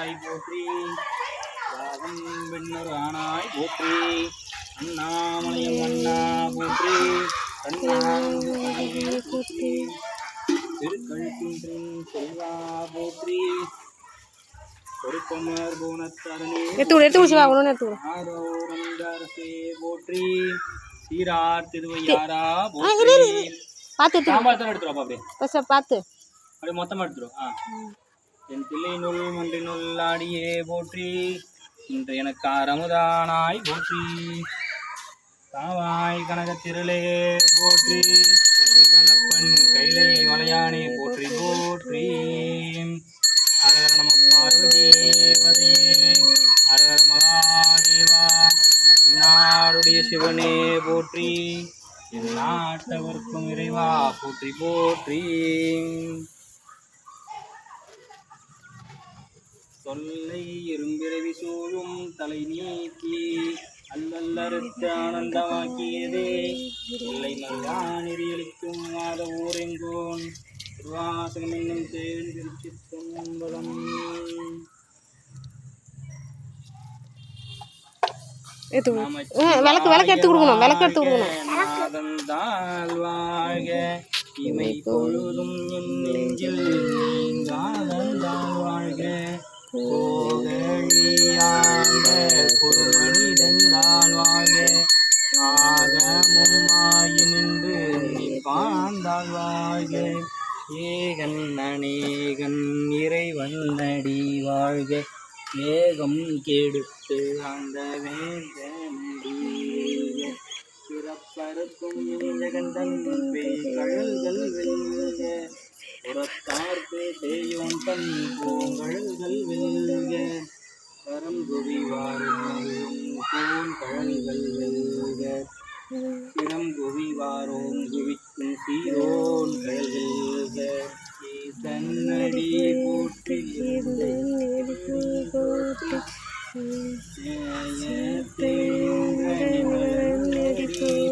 ஆண்டாய் போற்றி. யாகம் பெண்ணொரு ஆனாய் போற்றி. அண்ணாமலையம் அண்ணா போற்றி. போற்றி. திருக்கழுக்கின்றின் செல்வா போற்றி. பொறுப்பமர் போனத்தரணே எடுத்து விடு எடுத்து விடு சிவா ஒன்று எடுத்து விடு. ஆரோரந்தரசே போற்றி. சீரார் திருவையாரா போற்றி. பார்த்து எடுத்து எடுத்துருவா அப்படியே? பார்த்து. அப்படியே மொத்தமாக எடுத்துரும் ஆ. என் பிள்ளையினுள் ஒன்றினுள் ஆடியே போற்றி. இன்று எனக்கு அறமுதானாய் போற்றி. தாவாய் கனகத்திரளே போற்றி. கலப்பன் கைலை மலையானே போற்றி போற்றி. அரகர நம பார்வதி அரகர மகாதேவா நாடுடைய சிவனே போற்றி. நாட்டவர்க்கும் இறைவா போற்றி போற்றி. தொல்லை இரும்பிறவி சூழும் தலை நீக்கி அல்லல்லறுத்த ஆனந்தமாக்கியதே. இல்லை மல்லா நெறியளிக்கும் மாத ஊரெங்கோன் திருவாசகம் என்னும் தேன் திருச்சித்தம்பலம் எடுத்து விடு ம், விளக்கு விளக்கு எடுத்து கொடுக்கணும் விளக்கு எடுத்து கொடுக்கணும். நாதந்தால் வாழ்க. இமை பொழுதும் என் நெஞ்சில் நீங்காதந்தால் வாழ்க. கோகழியாண்ட பொருமனிதந்தால் வாழ்க ஆகமும் நின்று நீ பாந்தால் ஏகன் அநேகன் இறைவன் அடி வாழ்க ஏகம் கெடுத்து அந்த வேந்தனடி பிறப்பறுக்கும் ஜெகந்தன் பேய்கழல்கள் புறத்தார்க்கு தேயோன் தன் பூங்கழல்கள் வெல்க கரம்புவி வாரும் பூன் கழல்கள் வெல்க சிரம்புவி வாரோம் குவிக்கும் சீரோன் கழல்க தன்னடி போற்றி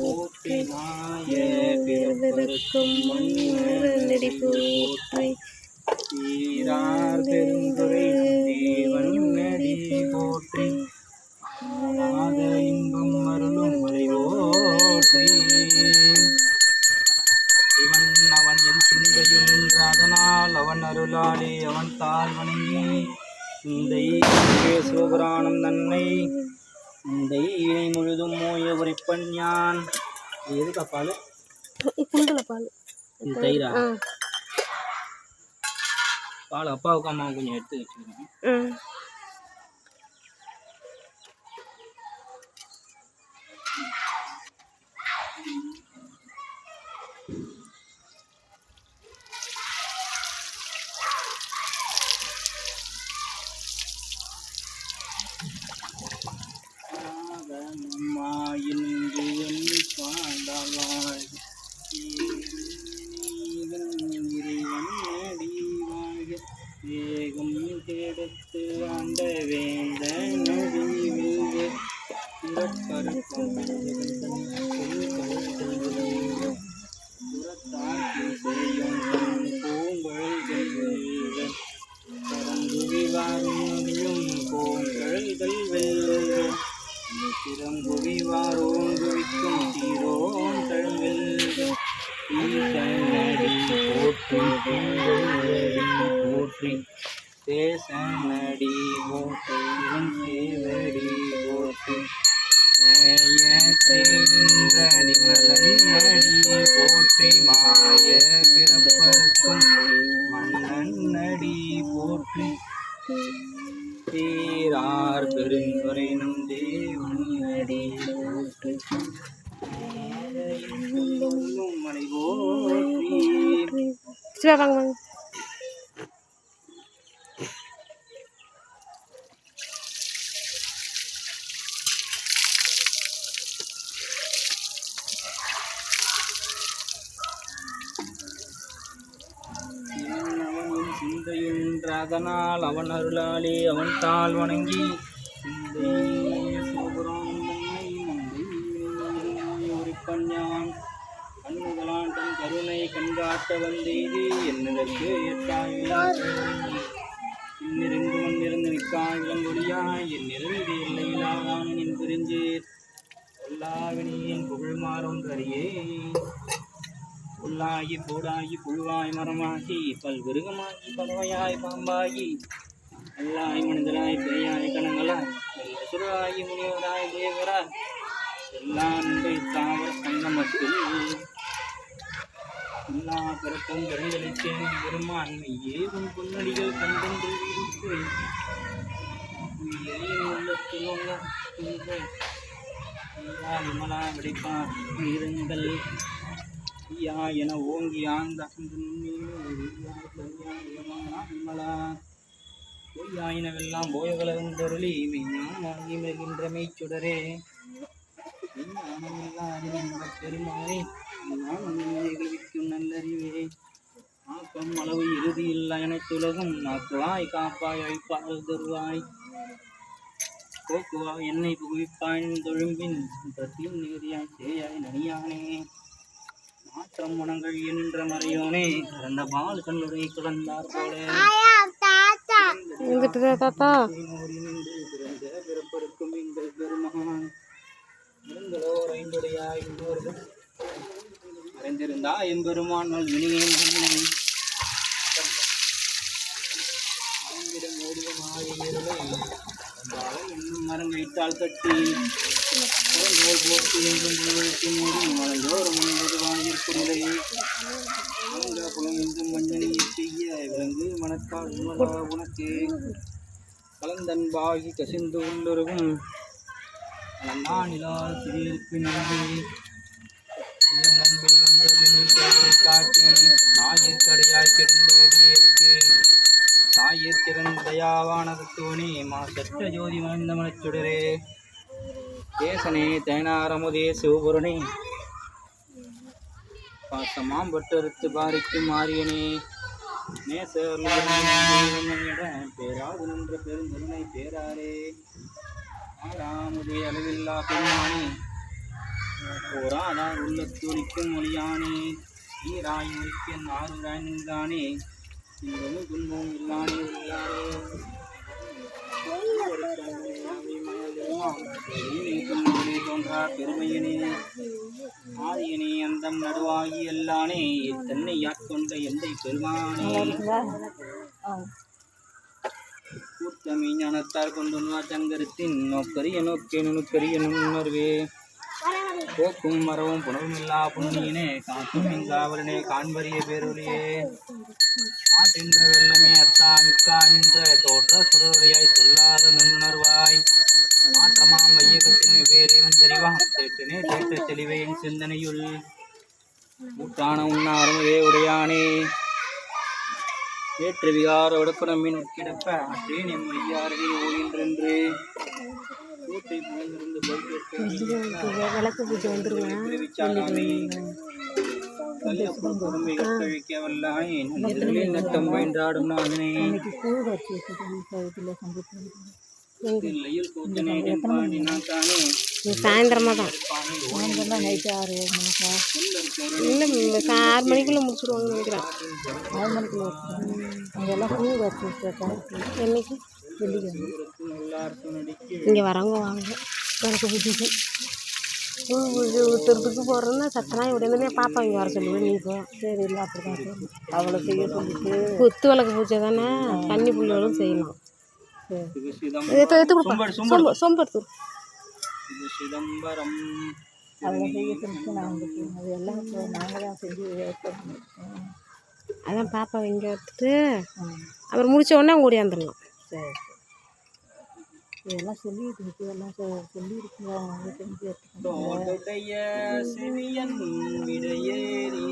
போற்றி மாய பிறப்பருக்கும் மன்னடி போற்றி சிவபுராணம் தன்னை. சிந்தை முழுதும் மோய உரைப்பன் யான் எதுக்கா பால் குண்டல பால். தயிரா? பால் அப்பாவுக்கு அம்மாவுக்கு கொஞ்சம் எடுத்து வச்சுக்கிறேன் மாய பிறப்பருக்கும் மன்னன் போற்றி. தீரார் பெருந்துரை நம் தேவன் போற்றி. போற்றி. சிவா வாங்க வாங்க அவன் சிந்தையுன்ற அதனால் அவன் அருளாலே அவன் தாள் வணங்கி சிந்தை கண்ணுகளான் தன் கருணை கண்காட்ட வந்தேது என்னதற்கு எட்டாய் இன்னிருந்து மண்ணிருந்து விளக்காய் விளங்கொழியாய் என் நிறைந்து எல்லையிலாவான் என் பிரிஞ்சீர். எல்லாவினியின் புகழ் மாறும் கரியே புல்லாகி பூடாகி புழுவாய் மரமாகி பல்விருகமாகி பறவையாய் பாம்பாகி எல்லாய் மனிதராய் பேயாய் கணங்களாய் சுராகி முனிவராய் தேவராய் எல்லாம் தாவர சங்கமத்தில். எல்லா பிறப்பும் பெருந்தளித்தேன் பெருமான் உன் பொன்னடிகள் கண்டென்று இருக்கு உயிரின் உள்ளத்தில் உள்ள எல்லா விமலா விடைப்பார் இருங்கள் ஐயா என ஓங்கி ஆழ்ந்த விமலா பொய்யாயினவெல்லாம் போயகலந்தருளி மெய்ஞானமாகி மெல்கின்ற மெய்ச்சுடரே. பெருமாறே அறிவின்ப நல்லறிவே. ஆக்கம் அளவு இறுதி இல்லை அனைத்துலகும் நாக்குவாய் காப்பாய் அழிப்பால் தருவாய். போக்குவாய் என்னை புகுவிப்பாய் தொழும்பின் பிரத்தியும் நிகதியாய் சேயாய் நனியானே. மாற்றம் மனங்கள் என்ற மறையோனே கறந்த பால் கண்ணுடைய கிடந்தார் போல. இங்கிட்டு தாத்தா. பிறப்பெடுக்கும் எங்கள் பெருமகான். இருங்களோர் ஐந்துடையாய் இன்னொருவர் மறைந்திருந்தா எம்பெருமான் நல் மறைந்திடம் ஓடிய இருளை. இன்னும் மரங்கைத்தால் கட்டி புறந்தோல் போக்கு எங்கும் மூடி முன்பது வாயிற்குடிலை புலம் எங்கும் செய்ய விலங்கு மனத்தால் உமலா உனக்கு கலந்தன்பாகி கசிந்து கொண்டிருக்கும் அலங்கானிலால் சிறியிருப்பு நம்பி காட்டி சிறந்த மா சட்ட ஜோதி வாழ்ந்த சுடரே தேசனே தேனாரமுதே சிவபுரணே. பாசமாம் பட்டறுத்து பாரிக்கும் மாரியனே நேசர் பேராது நின்ற பெருந்தருணை பேராரே. ஆறாமுதே அளவில்லா பெருமானே. போராதார் உள்ளத்துணிக்கும் மொழியானே நீராய் முடிக்கன் ஆறுராய் நின்றானே. இன்பமும் இல்லானே தோன்றா பெருமையனே. ஆரியனே அந்தம் நடுவாகி எல்லானே. தன்னை யாட்கொண்ட எந்தை பெருமானே. கூட்டமி ஞானத்தார் கொண்டு சங்கரத்தின் நோக்கரிய நோக்கே நுணுக்கரிய நுண்ணுணர்வே போக்கும் மரவும் புனவுமில்லா புண்ணியனே காக்கும் இங்காவலனே காண்பரிய பேரொழியே. ஆற்றின்ற வெள்ளமே அத்தா மிக்கா நின்ற தோற்ற சுடரையாய் சொல்லாத நுண்ணுணர்வாய். மாற்றமாம் வையகத்தின் வெவ்வேறே வந்தறிவாம் தேட்டனே தேட்ட தெளிவே என் சிந்தனையுள் கூட்டான உண்ணாரமுதே உடையானே. ஏற்று விகார உடப்புறம்பின் உட்கிடப்ப அற்றேன் எம் ஐயாரடி ஓடின்றென்று. கூட்டை விளக்கு பூஜை நாதனே. எங்க இல்லையில் கூத்தனே பாடினான் தானே. நீ சாயந்தரமா தான். நைட்டு ஆறு ஏழு மணிக்கா? இல்லை ஆறு மணிக்குள்ளே முடிச்சிடுவாங்கன்னு நினைக்கிறேன். ஆறு மணிக்குள்ள. அங்கெல்லாம் பூ வச்சு என்னைக்கு? வெள்ளிக்கிழமை. இங்கே வரவங்க வாங்க. விளக்கு பூஜைக்கு பூ பூஜை ஊற்றுறதுக்கு போகிறோன்னா சத்தனாய் உடனே பாப்பா இங்கே வர சொல்லுவேன் நீ போ. சரி இல்லை அப்படி தான் அவளை செய்ய சொல்லிட்டு குத்து விளக்கு பூஜை தானே தண்ணி புள்ளியோடும் செய்யலாம் சரி சிவ சிதம்பரம். அவளை செய்ய சொல்லிட்டு நான் வந்துட்டு அது எல்லாம் நாங்கள் தான் செஞ்சு. அதான் பாப்பா இங்கே எடுத்துட்டு அப்புறம் முடிச்ச உடனே அவங்க ஓடியாந்துடலாம் சரி. இதெல்லாம் சொல்லிட்டு இருக்கு எல்லாம் சொ- சொல்லியிருக்கீங்க அவங்க செஞ்சு விடையேறி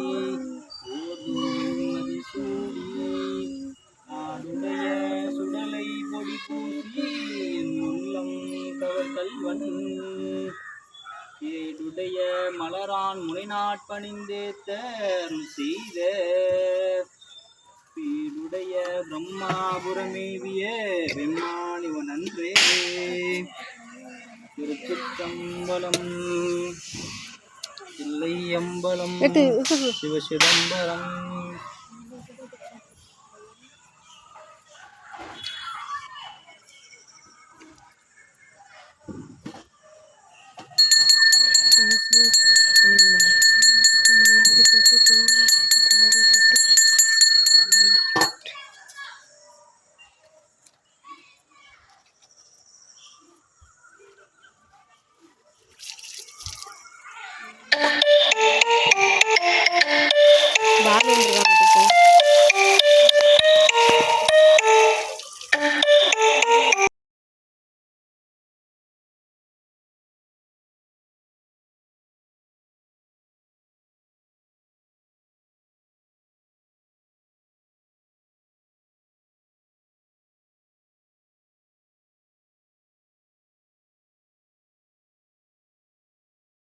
சூடி ஆடுடைய சுடலை பொடி பூசி உள்ளம் கவர் கல்வன் ஏடுடைய மலரான் முனைநாட்பணிந்தேத்த செய்த பீடுடைய பிரம்மாபுரமேவிய வெம்மானிவன் அன்றே திருச்சிற்றம்பலம் கொடு. சிவசிதம்பரம்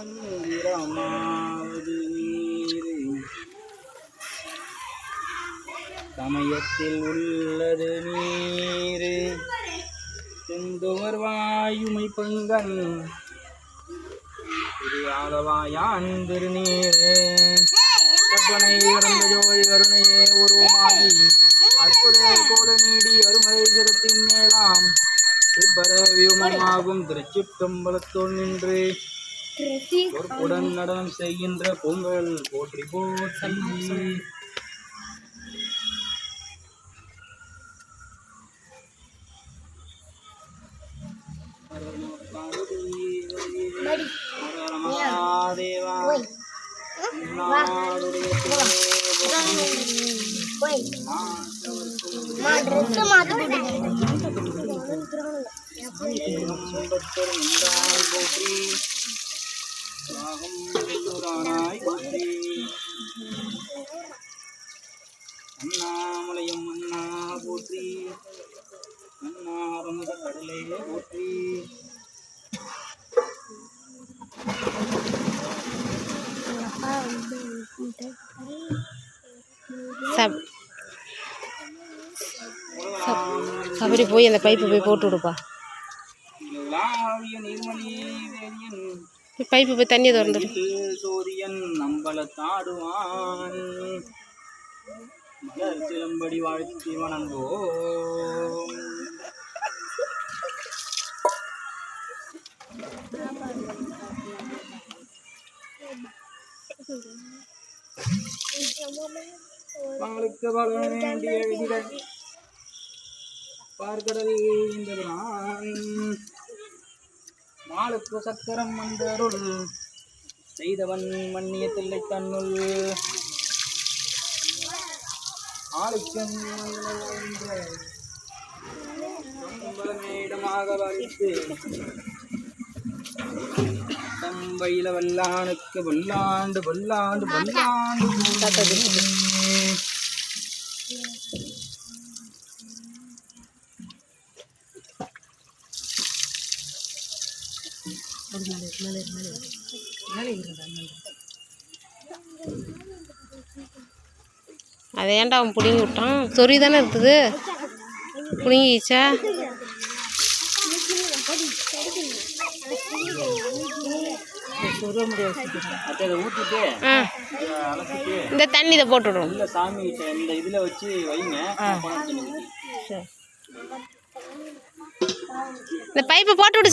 தந்திரமாவது நீரே. சமயத்தில் உள்ளது நீரு. செந்துவர் வாயுமை பங்கன் திருவாலவாயான் திருநீரே கற்பனை இறந்த ஜோதி கருணையே உருவமாகி அற்புத கோல நீடி அருமலை சிரத்தின் மேலாம் திருப்பரவியுமாகும் திருச்சிற்றம்பலத்தோடு நின்று பொறுப்புடன் நடனம் செய்கின்ற பொங்கல் போற்றி போற்றி. நின்றாய் போற்றி ராகம் வெள்ளூரானாய் போற்றி அண்ணாமலையம் அண்ணா போற்றி அண்ணாரமுத கடலே போற்றி சப் சபரி போய் அந்த பைப்பை போய் போட்டு விடுப்பா. பைப்பு போய் தண்ணியை திறந்துடு சூரியன் சோதியன் நம்பலத்தாடுவான் சிலம்படி வாழ்த்தி வணங்கோ மங்களுக்கு வர வேண்டிய விதிகள். பார்கடல் என்பதுதான். மாலுக்கு சக்கரம் வந்தருள் செய்தவன் மன்னிய தில்லை தன்னுள். ஆளுக்கும் மேடமாக வலித்து தம்பையில வல்லானுக்கு வல்லாண்டு வல்லாண்டு வல்லாண்டு. அதை ஏன்டா அவன் பிடுங்கி விட்டான்? சொறி தானே இருக்குது. பிடுங்கிச்சா இந்த தண்ணி இதை போட்டு விடுவோம். உள்ள சாமி இந்த இதில் வச்சு வைங்க. இந்த பைப்பை போட்டு விடு